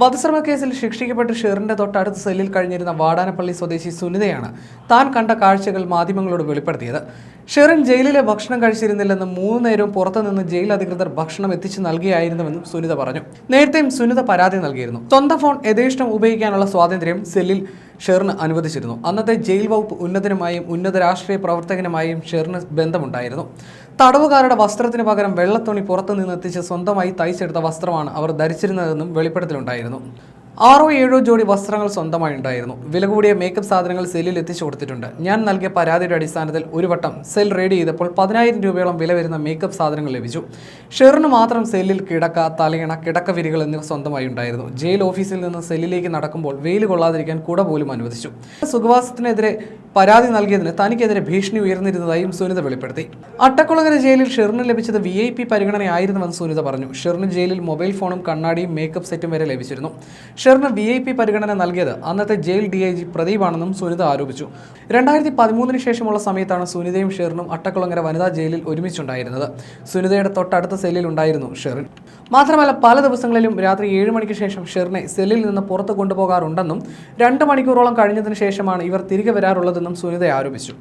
വധശ്രമ കേസിൽ ശിക്ഷിക്കപ്പെട്ട് ഷെറിന്റെ തൊട്ടടുത്ത സെല്ലിൽ കഴിഞ്ഞിരുന്ന വാടാനപ്പള്ളി സ്വദേശി സുനിതയാണ് താൻ കണ്ട കാഴ്ചകൾ മാധ്യമങ്ങളോട് വെളിപ്പെടുത്തിയത്. ഷെറിൻ ജയിലിലെ ഭക്ഷണം കഴിച്ചിരുന്നില്ലെന്നും മൂന്ന് നേരവും പുറത്തുനിന്ന് ജയിൽ അധികൃതർ ഭക്ഷണം എത്തിച്ചു നൽകിയായിരുന്നുവെന്നും സുനിത പറഞ്ഞു. നേരത്തെയും സുനിത പരാതി നൽകിയിരുന്നു. സ്വന്തം ഫോൺ യഥേഷ്ടം ഉപയോഗിക്കാനുള്ള സ്വാതന്ത്ര്യം സെല്ലിൽ ഷെറിന് അനുവദിച്ചിരുന്നു. അന്നത്തെ ജയിൽ വകുപ്പ് ഉന്നതനുമായും ഉന്നത രാഷ്ട്രീയ പ്രവർത്തകനുമായും ഷെറിന് ബന്ധമുണ്ടായിരുന്നു. തടവുകാരുടെ വസ്ത്രത്തിന് പകരം വെള്ളത്തുണി പുറത്തുനിന്നെത്തിച്ച് സ്വന്തമായി തയ്ച്ചെടുത്ത വസ്ത്രമാണ് അവർ ധരിച്ചിരുന്നതെന്നും വെളിപ്പെടുത്തലുണ്ടായിരുന്നു. ആറോ ഏഴോ ജോഡി വസ്ത്രങ്ങൾ സ്വന്തമായി ഉണ്ടായിരുന്നു. വില കൂടിയ മേക്കപ്പ് സാധനങ്ങൾ സെല്ലിൽ എത്തിച്ചു കൊടുത്തിട്ടുണ്ട്. ഞാൻ നൽകിയ പരാതിയുടെ അടിസ്ഥാനത്തിൽ ഒരു വട്ടം സെൽ റെഡി ചെയ്തപ്പോൾ പതിനായിരം രൂപയോളം വില വരുന്ന മേക്കപ്പ് സാധനങ്ങൾ ലഭിച്ചു. ഷെറിന് മാത്രം സെല്ലിൽ കിടക്ക തലയിണ കിടക്ക വിരികൾ എന്നിവ സ്വന്തമായി ഉണ്ടായിരുന്നു. ജയിൽ ഓഫീസിൽ നിന്ന് സെല്ലിലേക്ക് നടക്കുമ്പോൾ വെയിൽ കൊള്ളാതിരിക്കാൻ കൂടെ പോലും അനുവദിച്ചു. സുഖവാസത്തിനെതിരെ പരാതി നൽകിയതിന് തനിക്കെതിരെ ഭീഷണി ഉയർന്നിരുന്നതായും സുനിത വെളിപ്പെടുത്തി. അട്ടക്കുളങ്ങര ജയിലിൽ ഷെറിന് ലഭിച്ചത് വി ഐ പി പരിഗണനയായിരുന്നുവെന്ന് സുനിത പറഞ്ഞു. ഷെറിന് ജയിലിൽ മൊബൈൽ ഫോണും കണ്ണാടിയും മേക്കപ്പ് സെറ്റും വരെ ലഭിച്ചിരുന്നു. ഷെറിന് വി ഐ പി പരിഗണന നൽകിയത് അന്നത്തെ ജയിൽ ഡി ഐ ജി പ്രദീപാണെന്നും സുനിത ആരോപിച്ചു. രണ്ടായിരത്തി പതിമൂന്നിന് ശേഷമുള്ള സമയത്താണ് സുനിതയും ഷെറിനും അട്ടക്കുളങ്ങര വനിതാ ജയിലിൽ ഒരുമിച്ചുണ്ടായിരുന്നത്. സുനിതയുടെ തൊട്ടടുത്ത സെല്ലിൽ ഉണ്ടായിരുന്നു ഷെറിൻ. മാത്രമല്ല പല ദിവസങ്ങളിലും രാത്രി ഏഴ് മണിക്ക് ശേഷം ഷെറിനെ സെല്ലിൽ നിന്ന് പുറത്ത് കൊണ്ടുപോകാറുണ്ടെന്നും രണ്ട് മണിക്കൂറോളം കഴിഞ്ഞതിന് ശേഷമാണ് ഇവർ തിരികെ വരാറുള്ളതെന്നും സുനിത ആരോപിച്ചു.